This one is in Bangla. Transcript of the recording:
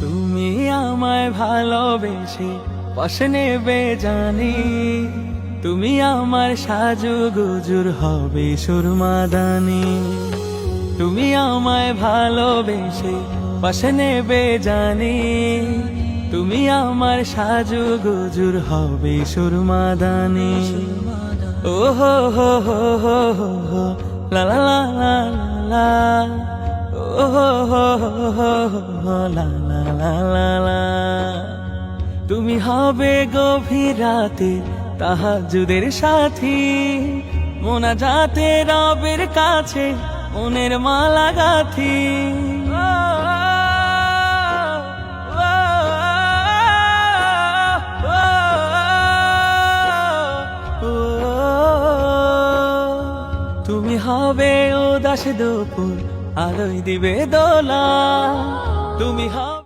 তুমি আমায় ভালোবেসে পাশে নেবে জানি। তুমি আমার সাজু গুজুর হবে সুরমাদানি তুমি আমায় ভালোবেসে পাশে নেবে জানি। তুমি আমার সাজু গুজুর হবে সুরমাদানি ও হো হো হো হো হো লা লা লা লা। তুমি হবে গভীর রাতে তাহাজুদের সাথী। মোনা যাতে রবের কাছে মনের মালা গাথি। তুমি হবে ও দাস দুপুর আলোয় দিবে দোলা। তুমি হবে